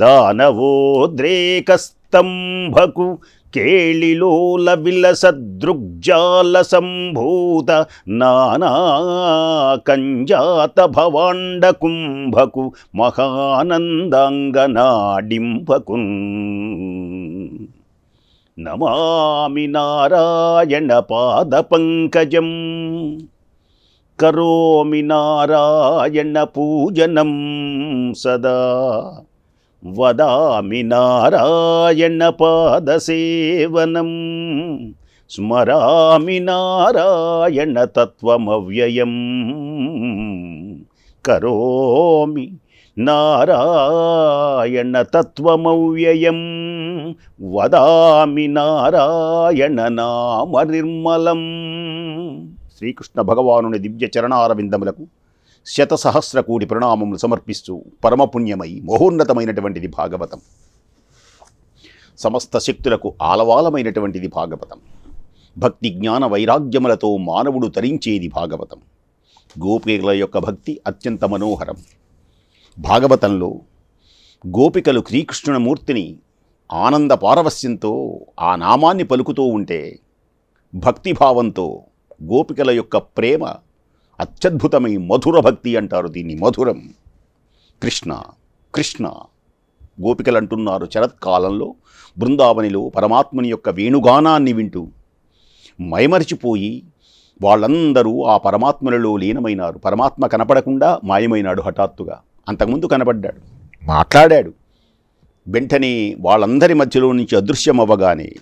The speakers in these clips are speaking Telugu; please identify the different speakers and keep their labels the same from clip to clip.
Speaker 1: దానవోద్రేకస్తంభకు కేళిలోల విలసదృగ్జాల సంభూత నానాకంజాత భవాండ కుంభకు మహానందాంగనాడింపకున్ నమామి నారాయణ పాద పంకజం కరోమి నారాయణ పూజనం సదా. వదామి నారాయణ పాదసేవనం స్మరామి నారాయణ తత్వమవ్యయం. కరోమి నారాయణ తత్వమవ్యయం. వదామి నారాయణ నామ నిర్మలం. శ్రీకృష్ణ భగవానుని దివ్య చరణారవిందములకు శతసహస్ర కోటి ప్రణామములు సమర్పిస్తూ పరమపుణ్యమై మహోన్నతమైనటువంటిది భాగవతం. సమస్త శక్తులకు ఆలవాలమైనటువంటిది భాగవతం. భక్తి జ్ఞాన వైరాగ్యములతో మానవుడు తరించేది భాగవతం. గోపికల యొక్క భక్తి అత్యంత మనోహరం. భాగవతంలో గోపికలు శ్రీకృష్ణునమూర్తిని ఆనంద పారవస్యంతో ఆ నామాన్ని పలుకుతూ ఉంటే భక్తిభావంతో గోపికల యొక్క ప్రేమ అత్యద్భుతమై మధుర భక్తి అంటారు దీన్ని మధురం. కృష్ణ కృష్ణ. గోపికలు అంటున్నారు శరత్కాలంలో బృందావనిలో పరమాత్ముని యొక్క వేణుగానాన్ని వింటూ. మైమరిచిపోయి వాళ్ళందరూ ఆ పరమాత్మలలో లీనమైనారు. పరమాత్మ కనపడకుండా మాయమైనాడు హఠాత్తుగా. అంతకుముందు కనపడ్డాడు. మాట్లాడాడు. వెంటనే వాళ్ళందరి మధ్యలో నుంచి అదృశ్యమవ్వగానే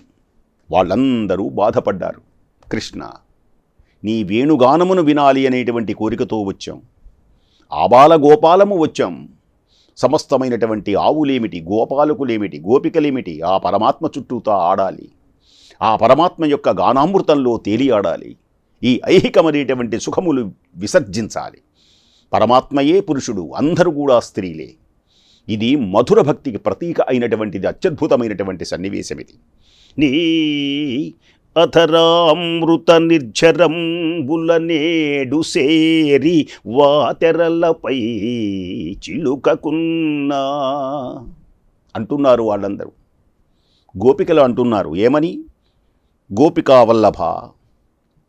Speaker 1: వాళ్ళందరూ బాధపడ్డారు. కృష్ణ నీ వేణుగానమును వినాలి అనేటువంటి కోరికతో వచ్చాం. ఆబాల గోపాలము వచ్చాం. సమస్తమైనటువంటి ఆవులేమిటి గోపాలకులేమిటి గోపికలేమిటి ఆ పరమాత్మ చుట్టూతా ఆడాలి. ఆ పరమాత్మ యొక్క గానామృతంలో తేలియాడాలి ఈ ఐహికమనేటువంటి సుఖములు విసర్జించాలి. పరమాత్మయే పురుషుడు అందరూ కూడా స్త్రీలే. ఇది మధుర భక్తికి ప్రతీక అయినటువంటిది అత్యద్భుతమైనటువంటి సన్నివేశం ఇది నీ అథరామృత నిర్జరంబుల నేడు సేరి వాతెరలపై చిలుకకున్నా. అంటున్నారు వాళ్ళందరూ. గోపికలు అంటున్నారు ఏమని? గోపికా వల్లభ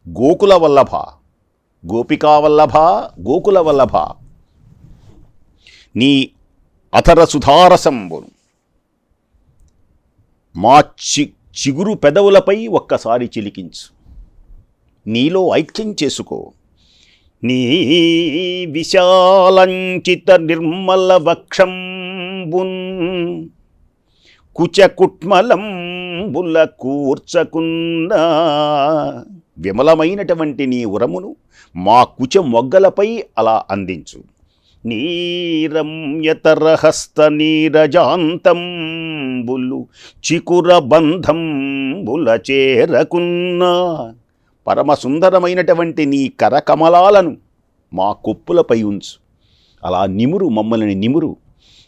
Speaker 1: గోకుల వల్లభ గోపికా వల్లభ గోకుల వల్లభ. నీ అథర సుధారసంబును మాచి చిగురు పెదవులపై ఒక్కసారి చిలికించు. నీలో ఐక్యం చేసుకో. నీ విశాలంచిత నిర్మల వక్షంబున్ కుచకుట్మలంబుల కూర్చకున్నా విమలమైనటువంటి నీ ఉరమును మా కుచ మొగ్గలపై అలా అందించు. నీరమ్యతరహస్తనీరజాంతంబులు నీరజాంతంబులు చికుర బంధంబుల చేరకున్నా పరమ సుందరమైనటువంటి నీ కరకమలాలను మా కొప్పులపై ఉంచు. అలా నిమురు మమ్మల్ని నిమురు.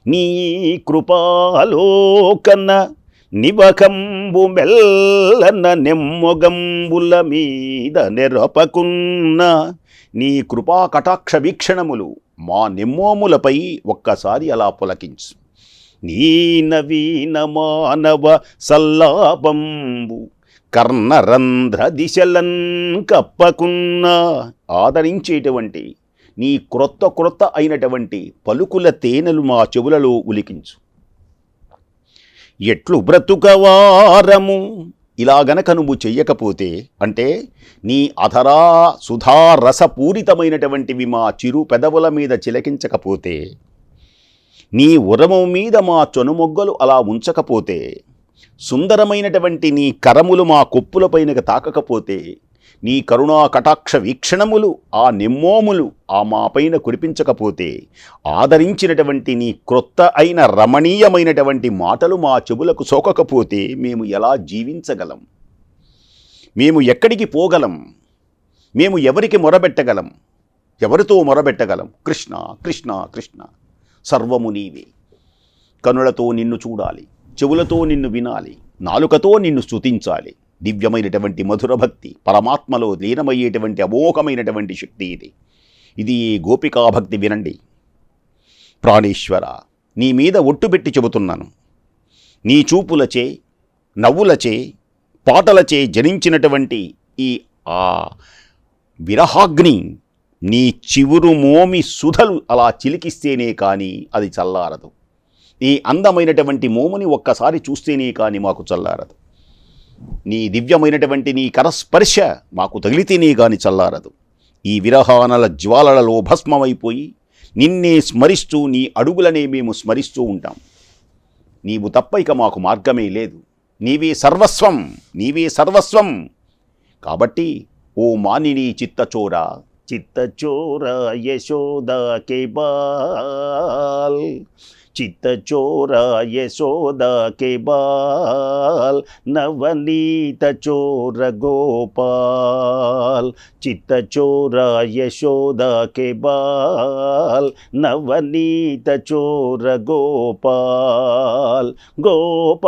Speaker 1: నీ కృపాలోకన నివకంబు మెల్లన నెమ్మొగంబుల మీద నెరపకున్న. నీ కృపా కటాక్ష వీక్షణములు మా నిమ్మోములపై ఒక్కసారి అలా పులకించు. నీ నవీన మానవ సల్లాపంబు కర్ణరంధ్ర దిశలన్ కప్పకున్నా. ఆదరించేటువంటి నీ క్రొత్త క్రొత్త అయినటువంటి పలుకుల తేనెలు మా చెవులలో ఉలికించు. ఎట్లు బ్రతుకవారము ఇలా గనక నువ్వు చెయ్యకపోతే అంటే నీ అధరా సుధా రసపూరితమైనటువంటివి మా చిరు పెదవుల మీద చిలకించకపోతే నీ ఉరము మీద మా చొనుమొగ్గలు అలా ఉంచకపోతే సుందరమైనటువంటి నీ కరములు మా కొప్పులపైనకి తాకకపోతే నీ కరుణా కటాక్ష వీక్షణములు ఆ నిమ్మోములు ఆ మాపైన కురిపించకపోతే ఆదరించినటువంటి నీ క్రొత్త అయిన రమణీయమైనటువంటి మాటలు మా చెవులకు సోకకపోతే మేము ఎలా జీవించగలం? మేము ఎక్కడికి పోగలం? మేము ఎవరికి మొరబెట్టగలం? ఎవరితో మొరబెట్టగలం? కృష్ణ కృష్ణ కృష్ణ. సర్వము నీవే. కనులతో నిన్ను చూడాలి చెవులతో నిన్ను వినాలి నాలుకతో నిన్ను స్తుతించాలి. దివ్యమైనటువంటి మధుర భక్తి పరమాత్మలో లీనమయ్యేటువంటి అమోఘమైనటువంటి శక్తి ఇది. ఇది గోపికా గోపికాభక్తి వినండి. ప్రాణేశ్వర నీ మీద ఒట్టుబెట్టి చెబుతున్నాను. నీ చూపులచే నవ్వులచే పాటలచే జనించినటువంటి ఈ ఆ విరహాగ్ని నీ చివురు మోమి సుధలు అలా చిలికిస్తేనే కానీ అది చల్లారదు. నీ అందమైనటువంటి మోముని ఒక్కసారి చూస్తేనే కానీ మాకు చల్లారదు. నీ దివ్యమైనటువంటి నీ కరస్పర్శ మాకు తగిలితేనే గాని చల్లారదు. ఈ విరహానల జ్వాలలలో భస్మమైపోయి నిన్నే స్మరిస్తూ నీ అడుగులనే మేము స్మరిస్తూ ఉంటాం. నీవు తప్ప ఇక మాకు మార్గమే లేదు. నీవే సర్వస్వం నీవే సర్వస్వం. కాబట్టి ఓ మానిని చిత్తచోరా. చిత్తచోర యశోద కేబాల్ చిత్తచోర యశోద కేబాల్ నవనీత చోర గోపాల్ చిత్తచోర యశోద కేబాల్ నవనీత చోర గోపాల్ గోపాల్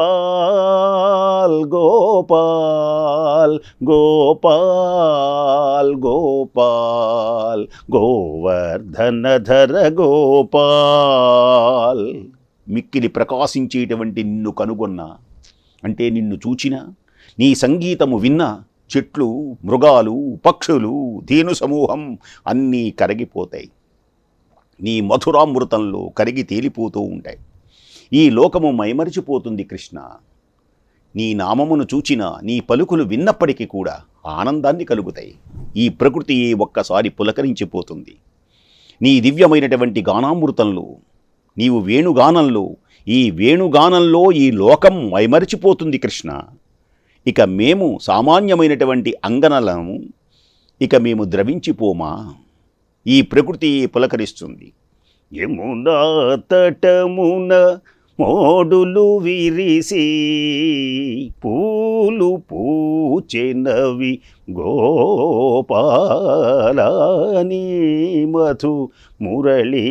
Speaker 1: గోపాల్ గోపాల్ గోపాల్ గోవర్ధనధర గోపాల్ మిక్కిలి ప్రకాశించేటువంటి నిన్ను కనుగొన్నా. అంటే నిన్ను చూచిన నీ సంగీతము విన్న చెట్లు మృగాలు పక్షులు ధీను సమూహం అన్నీ కరిగిపోతాయి. నీ మధురామృతంలో కరిగి తేలిపోతూ ఉంటాయి. ఈ లోకము మైమరిచిపోతుంది కృష్ణ. నీ నామమును చూచిన నీ పలుకులు విన్నప్పటికీ కూడా ఆనందాన్ని కలుగుతాయి. ఈ ప్రకృతి ఒక్కసారి పులకరించిపోతుంది. నీ దివ్యమైనటువంటి గానామృతంలో నీవు వేణుగానంలో ఈ వేణుగానంలో ఈ లోకం మైమరిచిపోతుంది కృష్ణ. ఇక మేము సామాన్యమైనటువంటి అంగనలను ఇక మేము ద్రవించిపోమా? ఈ ప్రకృతి పులకరిస్తుంది. యమునా తటమున మోడులు విరిసి పూలు పూచెనవి గోపాలని మధు మురళీగానలీలా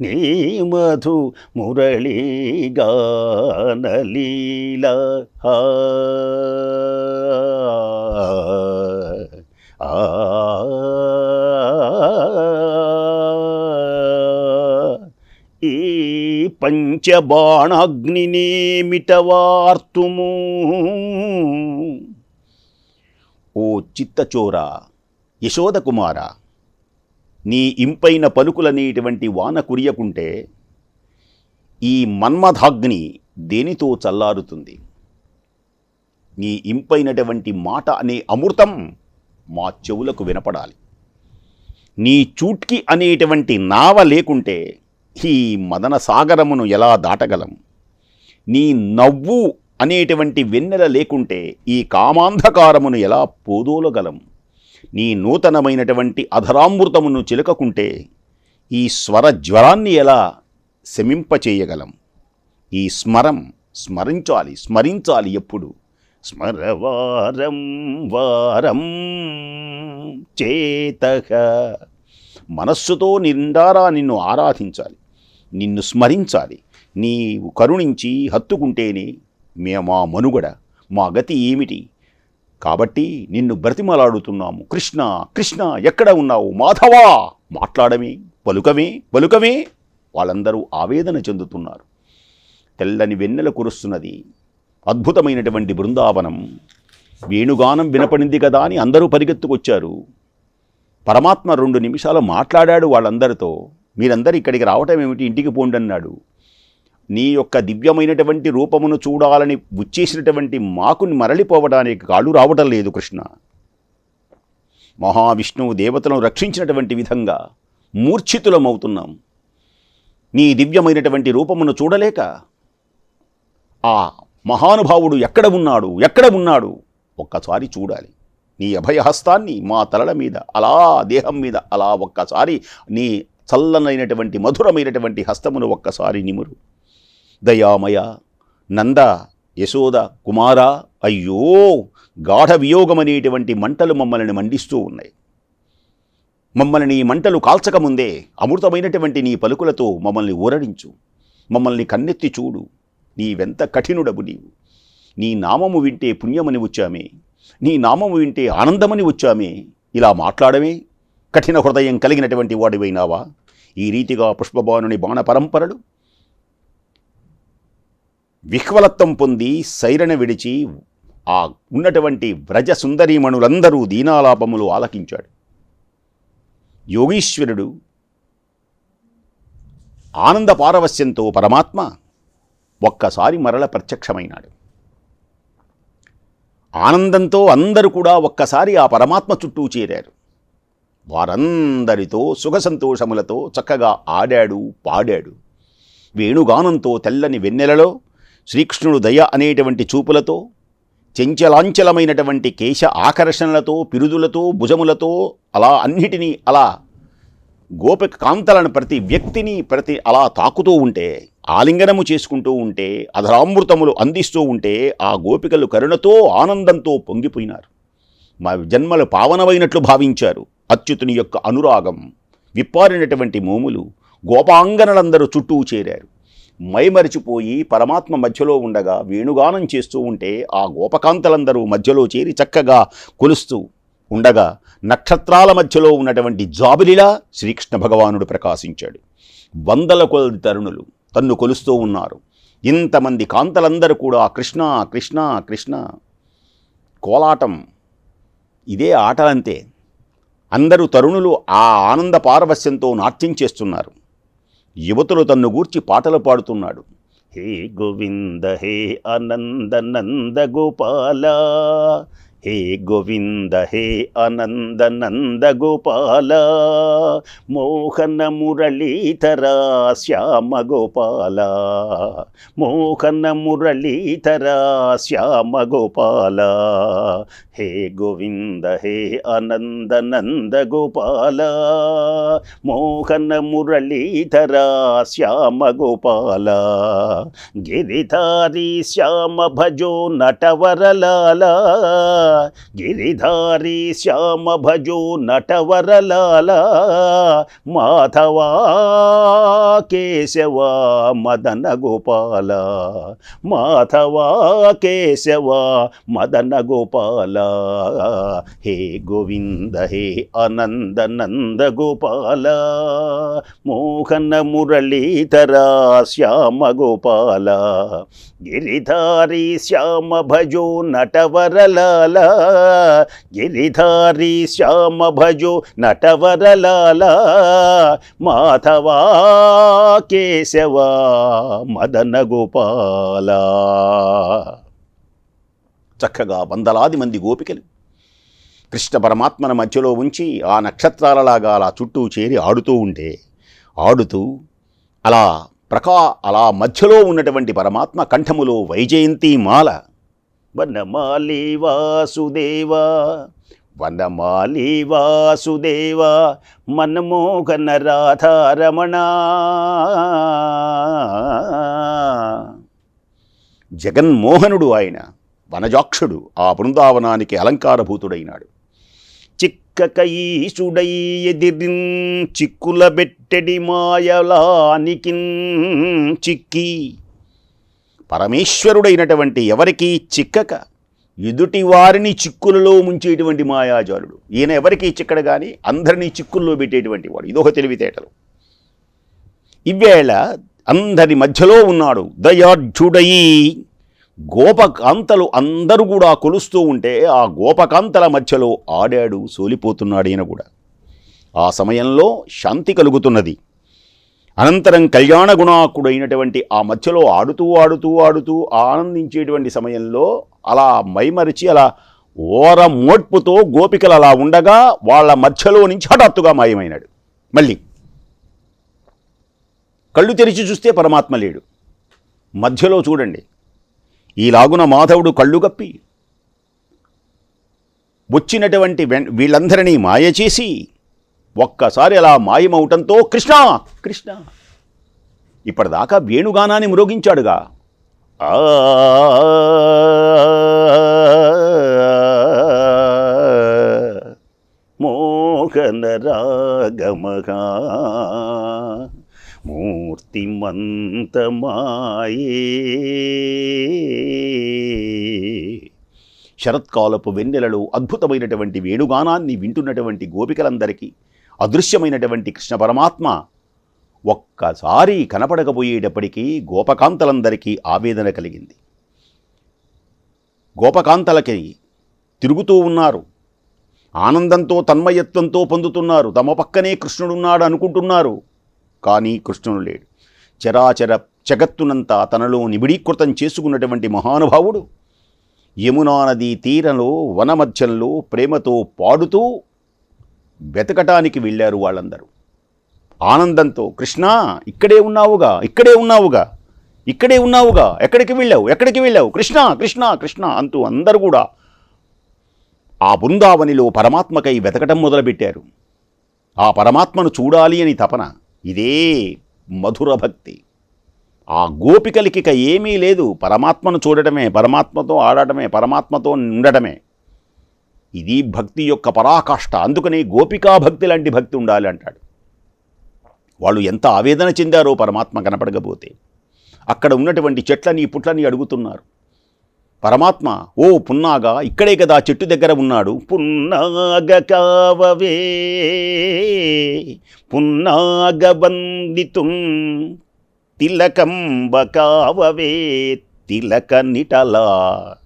Speaker 1: నీ మధు మురళీగానలీలా ఆ పంచబాణాగ్నినేమిటవార్తుము? ఓ చిత్తచోర యశోదకుమార నీ ఇంపైన పలుకులనేటువంటి వాన కురియకుంటే ఈ మన్మథాగ్ని దేనితో చల్లారుతుంది? నీ ఇంపైనటువంటి మాట అనే అమృతం మా చెవులకు వినపడాలి. నీ చూట్కి అనేటువంటి నావ లేకుంటే ఈ మదన సాగరమును ఎలా దాటగలం? నీ నవ్వు అనేటువంటి వెన్నెల లేకుంటే ఈ కామాంధకారమును ఎలా పోదోలగలం? నీ నూతనమైనటువంటి అధరామృతమును చిలకకుంటే ఈ స్వర జ్వరాన్ని ఎలా శమింపచేయగలం? ఈ స్మరం స్మరించాలి స్మరించాలి ఎప్పుడు? స్మరవారం వారం చేత మనస్సుతో నిండారా నిన్ను ఆరాధించాలి నిన్ను స్మరించాలి నీవు కరుణించి హత్తుకుంటేనే మే మా మనుగడ మా గతి ఏమిటి? కాబట్టి నిన్ను బ్రతిమలాడుతున్నాము. కృష్ణ కృష్ణ ఎక్కడ ఉన్నావు? మాధవా! మాట్లాడమే పలుకమే పలుకమే! వాళ్ళందరూ ఆవేదన చెందుతున్నారు. తెల్లని వెన్నెల కురుస్తున్నది. అద్భుతమైనటువంటి బృందావనం. వేణుగానం వినపడింది కదా అని అందరూ పరిగెత్తుకొచ్చారు. పరమాత్మ రెండు నిమిషాలు మాట్లాడాడు వాళ్ళందరితో మీరందరూ ఇక్కడికి రావటం ఏమిటి? ఇంటికి పోండి అన్నాడు. నీ యొక్క దివ్యమైనటువంటి రూపమును చూడాలని ఉచ్చేసినటువంటి మాకు మరలిపోవడానికి కాళ్ళు రావటం లేదు కృష్ణ. మహావిష్ణువు దేవతలను రక్షించినటువంటి విధంగా మూర్ఛితులమవుతున్నాం. నీ దివ్యమైనటువంటి రూపమును చూడలేక ఆ మహానుభావుడు ఎక్కడ ఉన్నాడు? ఎక్కడ ఉన్నాడు? ఒక్కసారి చూడాలి. నీ అభయహస్తాన్ని మా తలల మీద అలా దేహం మీద అలా ఒక్కసారి నీ చల్లనైనటువంటి మధురమైనటువంటి హస్తమును ఒక్కసారి నిమురు. దయామయ నంద యశోద కుమార అయ్యో! గాఢ వియోగమనేటువంటి మంటలు మమ్మల్ని మండిస్తూ ఉన్నాయి. మమ్మల్ని నీ మంటలు కాల్చకముందే అమృతమైనటువంటి నీ పలుకులతో మమ్మల్ని ఊరడించు. మమ్మల్ని కన్నెత్తి చూడు. నీవెంత కఠినుడవు నీవు. నీ నామము వింటే పుణ్యమని వచ్చామే నీ నామము వింటే ఆనందమని వచ్చామే. ఇలా మాట్లాడమే కఠిన హృదయం కలిగినటువంటి వాడివైనావా? ఈ రీతిగా పుష్పభానుని బాణ పరంపరలు విహ్వలత్వం పొంది సైరణ విడిచి ఆ ఉన్నటువంటి వ్రజ సుందరీమణులందరూ దీనాలాపములు ఆలకించాడు. యోగీశ్వరుడు ఆనంద పారవస్యంతో పరమాత్మ ఒక్కసారి మరల ప్రత్యక్షమైనాడు. ఆనందంతో అందరూ కూడా ఒక్కసారి ఆ పరమాత్మ చుట్టూ చేరారు. వారందరితో సుఖ సంతోషములతో చక్కగా ఆడాడు పాడాడు. వేణుగానంతో తెల్లని వెన్నెలలో శ్రీకృష్ణుడు దయ అనేటువంటి చూపులతో చెంచలాంచలమైనటువంటి కేశ ఆకర్షణలతో పిరుదులతో భుజములతో అలా అన్నిటినీ అలా గోపిక కాంతలను ప్రతి వ్యక్తిని ప్రతి అలా తాకుతూ ఉంటే ఆలింగనము చేసుకుంటూ ఉంటే అధరామృతములు అందిస్తూ ఉంటే ఆ గోపికలు కరుణతో ఆనందంతో పొంగిపోయినారు. మా జన్మలు పావనమైనట్లు భావించారు. అచ్యుతుని యొక్క అనురాగం విప్పారినటువంటి మోములు గోపాంగనలందరూ చుట్టూ చేరారు. మైమరిచిపోయి పరమాత్మ మధ్యలో ఉండగా వేణుగానం చేస్తూ ఉంటే ఆ గోపకాంతలందరూ మధ్యలో చేరి చక్కగా కొలుస్తూ ఉండగా నక్షత్రాల మధ్యలో ఉన్నటువంటి జాబిలిలా శ్రీకృష్ణ భగవానుడు ప్రకాశించాడు. వందల కొలది తరుణులు తన్ను కొలుస్తూ ఉన్నారు. ఇంతమంది కాంతలందరూ కూడా కృష్ణ కృష్ణ కృష్ణ. కోలాటం. ఇదే ఆటలంతే. అందరూ తరుణులు ఆ ఆనంద పారవస్యంతో నాట్యం చేస్తున్నారు. యువతులు తన్ను గూర్చి పాటలు పాడుతున్నాడు. హే గోవింద హే అనంద నంద గోపాల. హే గోవింద హే ఆనంద నంద గోపాల మోహన మురళీధర శ్యామ గోపాల మోహన మురళీధర శ్యామ గోపాల. హే గోవింద హే ఆనంద నంద గోపాల మోహన మురళీధర శ్యామ గోపాల. గిరిధారి శ్యామ భజో నటవరలాలా గిరిధారి శ్యామ భజో నటవరలాల మాధవా కేశవ మదన గోపాల మాధవా కేశవ మదన గోపాల హే గోవింద హే ఆనంద నంద గోపాల మోహన మురళీధర శ్యామ గోపాల గిరిధారి శ్యామ భజో నటవరలాల గిరిధారి శ్యామ భజో నటవరలాల మాధవా కేశవ మదన గోపాల. చక్కగా వందలాది మంది గోపికలు కృష్ణ పరమాత్మన మధ్యలో ఉంచి ఆ నక్షత్రాలలాగా అలా చుట్టూ చేరి ఆడుతూ ఉంటే ఆడుతూ అలా ప్రకా అలా మధ్యలో ఉన్నటువంటి పరమాత్మ కంఠములో వైజయంతి మాల వనమాలి వాసుదేవ వనమాలి వాసుదేవ మన్మోహన రాధారమణ. జగన్మోహనుడు ఆయన వనజాక్షుడు ఆ బృందావనానికి అలంకారభూతుడైనాడు. చిక్కక ఈశుడై ఎదిరిన్ చిక్కులబెట్టెడి మాయలానికి చిక్కి పరమేశ్వరుడైనటువంటి ఎవరికీ చిక్కక ఎదుటి వారిని చిక్కులలో ముంచేటువంటి మాయాజాలుడు. ఈయన ఎవరికీ చిక్కడు కానీ అందరినీ చిక్కుల్లో పెట్టేటువంటి వాడు. ఇదొక తెలివితేటలు. ఇవేళ అందరి మధ్యలో ఉన్నాడు. దయాఢ్యుడయి గోపకాంతలు అందరూ కూడా కొలుస్తూ ఉంటే ఆ గోపకాంతల మధ్యలో ఆడాడు సోలిపోతున్నాడు ఈయన కూడా. ఆ సమయంలో శాంతి కలుగుతున్నది. అనంతరం కళ్యాణ గుణాకుడైనటువంటి ఆ మధ్యలో ఆడుతూ ఆడుతూ ఆడుతూ ఆనందించేటువంటి సమయంలో అలా మైమరిచి అలా ఓర మోడ్పుతో గోపికలు అలా ఉండగా వాళ్ళ మధ్యలో నుంచి హఠాత్తుగా మాయమైనాడు. మళ్ళీ కళ్ళు తెరిచి చూస్తే పరమాత్మ లేడు. మధ్యలో చూడండి. ఈలాగున మాధవుడు కళ్ళు కప్పి వచ్చినటువంటి వీళ్ళందరినీ మాయ చేసి ఒక్కసారి అలా మాయమవటంతో కృష్ణ కృష్ణ ఇప్పటిదాకా వేణుగానాన్ని మ్రోగించాడుగా ఆ మోహన రాగమగా మూర్తిమంతమాయే శరత్కాలపు వెన్నెలలో అద్భుతమైనటువంటి వేణుగానాన్ని వింటున్నటువంటి గోపికలందరికీ అదృశ్యమైనటువంటి కృష్ణ పరమాత్మ ఒక్కసారి కనపడకపోయేటప్పటికీ గోపకాంతలందరికీ ఆవేదన కలిగింది. గోపకాంతలకి తిరుగుతూ ఉన్నారు. ఆనందంతో తన్మయత్వంతో పొందుతున్నారు. తమ పక్కనే కృష్ణుడున్నాడు అనుకుంటున్నారు. కానీ కృష్ణుడు లేడు. చరాచర జగత్తునంతా తనలో నిబిడీకృతం చేసుకున్నటువంటి మహానుభావుడు. యమునా నదీ తీరంలో వనమధ్యంలో ప్రేమతో పాడుతూ వెతకటానికి వెళ్ళారు వాళ్ళందరూ. ఆనందంతో కృష్ణ ఇక్కడే ఉన్నావుగా ఇక్కడే ఉన్నావుగా ఇక్కడే ఉన్నావుగా ఎక్కడికి వెళ్ళావు ఎక్కడికి వెళ్ళావు? కృష్ణ కృష్ణ కృష్ణ అంటూ అందరూ కూడా ఆ బృందావనిలో పరమాత్మకై వెతకటం మొదలుపెట్టారు. ఆ పరమాత్మను చూడాలి అని తపన. ఇదే మధుర భక్తి. ఆ గోపికలకిక ఏమీ లేదు. పరమాత్మను చూడటమే పరమాత్మతో ఆడటమే పరమాత్మతో ఉండటమే. ఇది భక్తి యొక్క పరాకాష్ట. అందుకని గోపికా భక్తి లాంటి భక్తి ఉండాలి అంటాడు. వాళ్ళు ఎంత ఆవేదన చెందారో పరమాత్మ కనపడకపోతే. అక్కడ ఉన్నటువంటి చెట్లని పుట్లని అడుగుతున్నారు. పరమాత్మ ఓ పున్నాగా ఇక్కడే కదా చెట్టు దగ్గర ఉన్నాడు. పున్నాగ కావవే పున్నాగ బందితుం తిలకంబ కావవే తిలక నిటలా.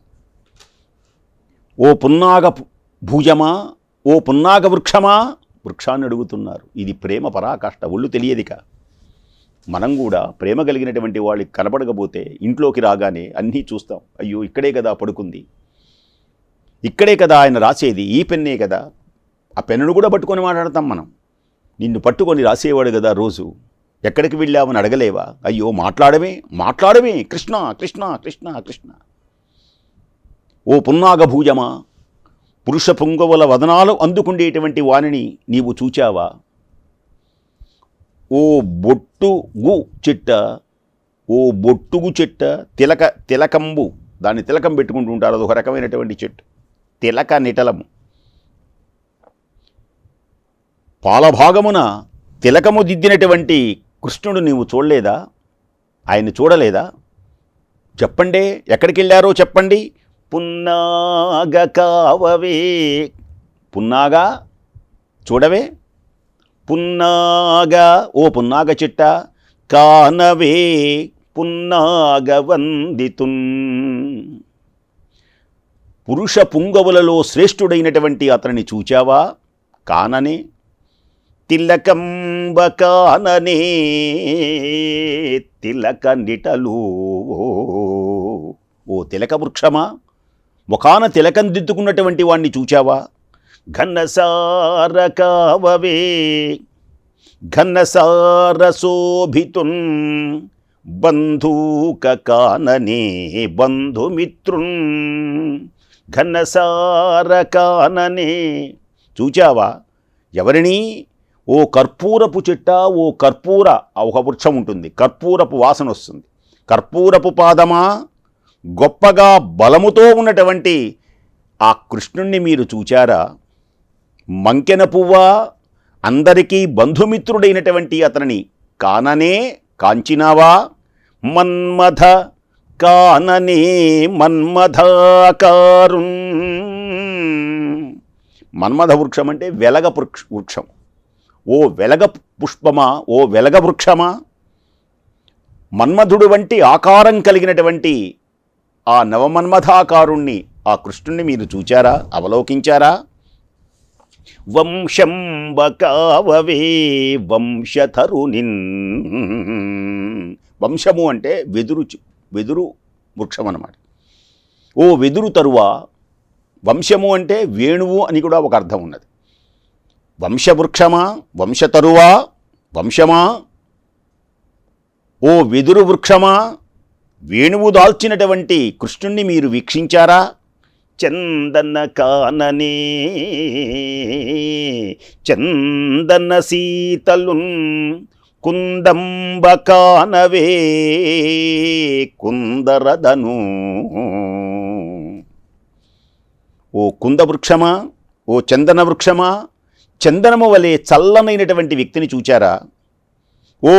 Speaker 1: ఓ పున్నాగ పు- భుజమా? ఓ పున్నాగ వృక్షమా వృక్షాన్ని అడుగుతున్నారు. ఇది ప్రేమ పరాకాష్ట. ఒళ్ళు తెలియదిక. మనం కూడా ప్రేమ కలిగినటువంటి వాళ్ళకి కనపడకపోతే ఇంట్లోకి రాగానే అన్నీ చూస్తాం. అయ్యో ఇక్కడే కదా పడుకుంది. ఇక్కడే కదా ఆయన రాసేది ఈ పెన్నే కదా. ఆ పెన్నును కూడా పట్టుకొని మాట్లాడతాం మనం. నిన్ను పట్టుకొని రాసేవాడు కదా రోజు. ఎక్కడికి వెళ్ళావని అడగలేవా? అయ్యో మాట్లాడమే మాట్లాడమే. కృష్ణ కృష్ణ కృష్ణ కృష్ణ. ఓ పున్నాగభూజమా? పురుష పుంగవుల వదనాలు అందుకుండేటువంటి వానిని నీవు చూచావా? ఓ బొట్టుగు చెట్ట ఓ బొట్టుగు చెట్ట తిలక తిలకంబు. దాన్ని తిలకం పెట్టుకుంటూ ఉంటారు. అదొక రకమైనటువంటి చెట్టు. తిలక నిటలము. పాలభాగమున తిలకము దిద్దినటువంటి కృష్ణుడు నీవు చూడలేదా? ఆయన చూడలేదా? చెప్పండి. ఎక్కడికి వెళ్ళారో చెప్పండి. పున్నాగ కావవే పున్నాగా చూడవే పున్నాగ ఓ పున్నాగ చిట్ట కానవే పున్నాగ వందితున్ పురుష పుంగవులలో శ్రేష్ఠుడైనటువంటి అతనిని చూచావా కాననే తిలకంబ కాననే తిలక నిటలు ఓ తిలక వృక్షమా ముఖాన తిలకం దిద్దుకున్నటువంటి వాణ్ణి చూచావా? ఘనసార కావవే ఘనసార బంధూక కాననే బంధుమిత్రున్ ఘనసార కాననే చూచావా? ఎవరిని? ఓ కర్పూరపు చెట్ట ఓ కర్పూర ఒక వృక్షం ఉంటుంది. కర్పూరపు వాసన వస్తుంది. కర్పూరపు పాదమా? గొప్పగా బలముతో ఉన్నటువంటి ఆ కృష్ణుణ్ణి మీరు చూచారా? మంకెన పువ్వా అందరికీ బంధుమిత్రుడైనటువంటి అతనిని కాననే కాంచినావా? మన్మథ కాననే మన్మథాకారు మన్మథ వృక్షం అంటే వెలగ వృక్ష వృక్షం. ఓ వెలగ పుష్పమా? ఓ వెలగ వృక్షమా? మన్మధుడు వంటి ఆకారం కలిగినటువంటి ఆ నవమన్మథాకారుణ్ణి ఆ కృష్ణుణ్ణి మీరు చూచారా? అవలోకించారా? వంశంబకావవే వంశతరునిన్ వంశము అంటే వెదురు వెదురు వృక్షం అన్నమాట. ఓ వెదురు తరువా వంశము అంటే వేణువు అని కూడా ఒక అర్థం ఉన్నది. వంశవృక్షమా వంశతరువా వంశమా? ఓ వెదురు వృక్షమా? వేణువు దాల్చినటువంటి కృష్ణుణ్ణి మీరు వీక్షించారా? చందన కాననే చందన సీతలున్ కుందంబ కానవే కుందరదను. ఓ కుందవృక్షమా? ఓ చందన వృక్షమా చందనము వలె చల్లనైనటువంటి వ్యక్తిని చూచారా? ఓ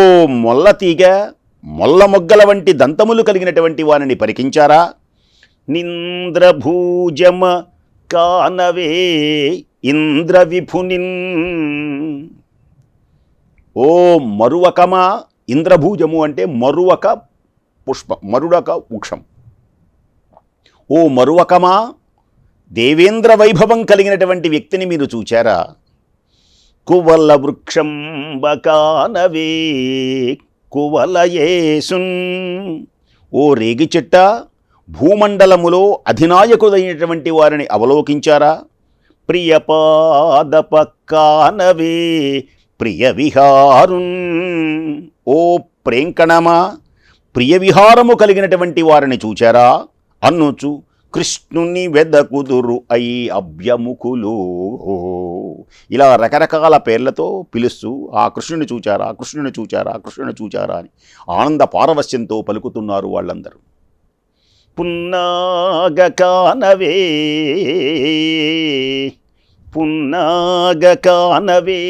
Speaker 1: మొల్ల తీగ మొల్ల మొగ్గల వంటి దంతములు కలిగినటువంటి వానిని పరికించారా? నింద్రభూజమ కానవే ఇంద్ర విభునిన్ ఓ మరువకమా? ఇంద్రభూజము అంటే మరువక పుష్పం మరుడక వృక్షం. ఓ మరువకమా? దేవేంద్ర వైభవం కలిగినటువంటి వ్యక్తిని మీరు చూచారా? కువల వృక్షం బకానవే కువలయేసున్ ఓ రేగి చెట్ట భూమండలములో అధినాయకుడైనటువంటి వారిని అవలోకించారా? ప్రియపాదపక్కానవే ప్రియ విహారున్. ఓ ప్రేంకణమా ప్రియ విహారము కలిగినటువంటి వారిని చూచారా? అన్నుచు కృష్ణుని వెదకుదురు అయి అభ్యముఖులు. ఇలా రకరకాల పేర్లతో పిలుస్తూ ఆ కృష్ణుని చూచారా కృష్ణుని చూచారా కృష్ణుని చూచారా అని ఆనంద పారవస్యంతో పలుకుతున్నారు వాళ్ళందరూ. పున్నాగకానవే పున్నాగకానవే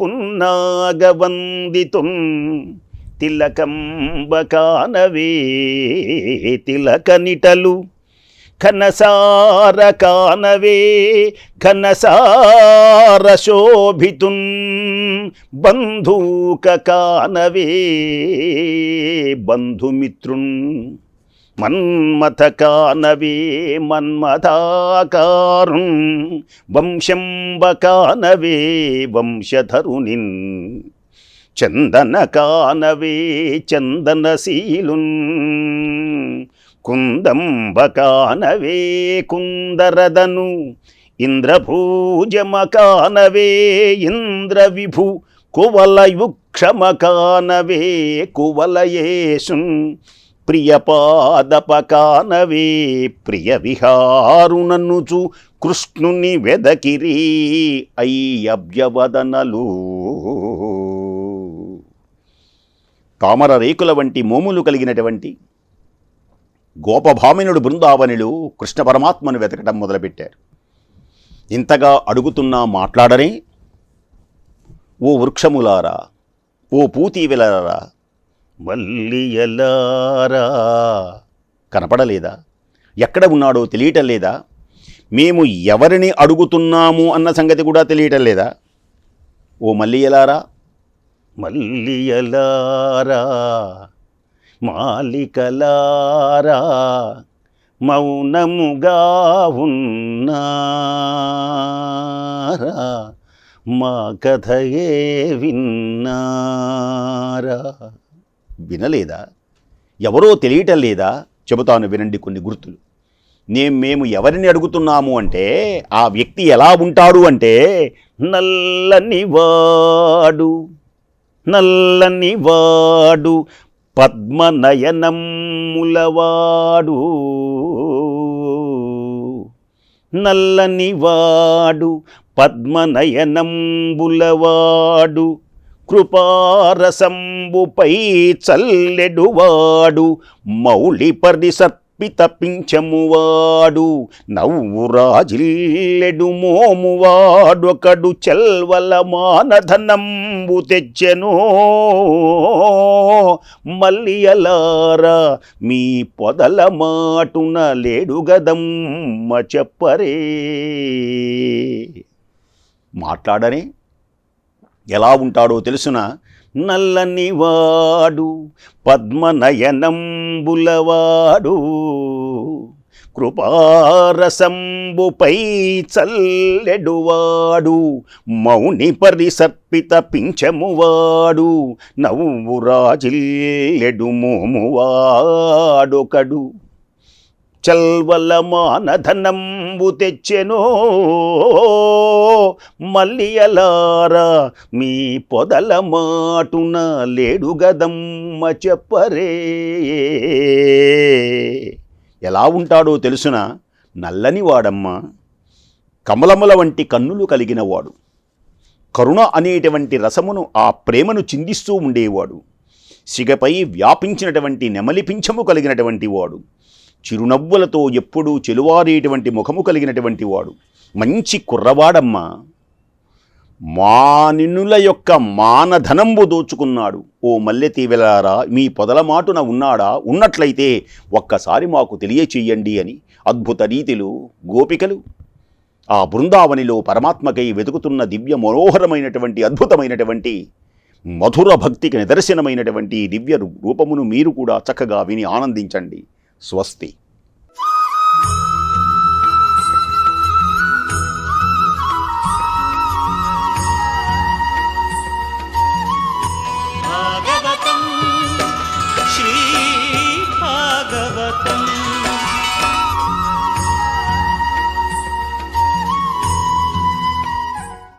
Speaker 1: పున్నాగవందితుం తిలకంబకానవే తిలకనిటలు ఘనసార కానవే ఘనసార శోభితున్ బంధూక కానవే బంధుమిత్రున్ మన్మథ కానవే మన్మథాకారుణ్ వంశంబ కానవే వంశధరునిన్ చందన కానవే చందనశీలున్ కుందంబకానవే కుందరదను ఇంద్రభూజమకానవే ఇంద్రవిభు కువలయుక్షమకానవే కువలయేషుం ప్రియపాదపకానవే ప్రియ విహారుననుచు కృష్ణుని వెదకిరి అయ్యవ్యవదనలు. తామర రేకుల వంటి మోములు కలిగినటువంటి గోపభామినుడు బృందావనులు కృష్ణ పరమాత్మను వెతకడం మొదలుపెట్టారు. ఇంతగా అడుగుతున్నా మాట్లాడని ఓ వృక్షములారా ఓ పూతీవిలారా మల్లియలారా కనపడలేదా? ఎక్కడ ఉన్నాడో తెలియటం లేదా? మేము ఎవరిని అడుగుతున్నాము అన్న సంగతి కూడా తెలియటం లేదా? ఓ మల్లియలారా మల్లియలారా. మాలికలారా మౌనముగా ఉన్నారా? మా కథయే విన్నారా? వినలేదా? ఎవరో తెలియటం లేదా? చెబుతాను వినండి కొన్ని గుర్తులు. నేను మేము ఎవరిని అడుగుతున్నాము అంటే ఆ వ్యక్తి ఎలా ఉంటాడు అంటే నల్లని వాడు నల్లని వాడు పద్మనయనములవాడు నల్లని వాడు పద్మనయనంబులవాడు కృపారసంబుపై చల్లెడువాడు. మౌళి పరిసర్పిత పింఛమువాడు నవ్వురాజిల్లెడు మోమువాడొకడు చెల్వల మానధనంబు తెచ్చెను. మల్లియలారా మీ పొదల మాటున లేడు గదమ్మ చెప్పరే. మాట్లాడనే ఎలా ఉంటాడో తెలుసున? నల్లని వాడు బులవాడు కృపారసంబుపై చల్లెడువాడు మౌని పరిసర్పిత పింఛమువాడు నవ్వురాజిల్లెడు మోమువాడొకడు చల్వల మానధనంబు తెచ్చెనో మల్లియలారా మీ పొదల మాటున లేడు గదమ్మ చెప్పరే. ఎలా ఉంటాడో తెలుసున? నల్లని వాడమ్మ కమలముల వంటి కన్నులు కలిగినవాడు. కరుణ అనేటువంటి రసమును ఆ ప్రేమను చిందిస్తూ ఉండేవాడు. సిగపై వ్యాపించినటువంటి నెమలిపించము కలిగినటువంటి వాడు. చిరునవ్వులతో ఎప్పుడూ చెలువారేటువంటి ముఖము కలిగినటువంటి వాడు. మంచి కుర్రవాడమ్మ. మానినుల యొక్క మానధనంబు దోచుకున్నాడు. ఓ మల్లెతీవెలారా మీ పొదల మాటున ఉన్నాడా? ఉన్నట్లయితే ఒక్కసారి మాకు తెలియచేయండి అని అద్భుత రీతిలో గోపికలు ఆ బృందావనిలో పరమాత్మకై వెతుకుతున్న దివ్య మనోహరమైనటువంటి అద్భుతమైనటువంటి మధుర భక్తికి నిదర్శనమైనటువంటి దివ్య రూపమును మీరు కూడా చక్కగా విని ఆనందించండి. സ്വസ്തി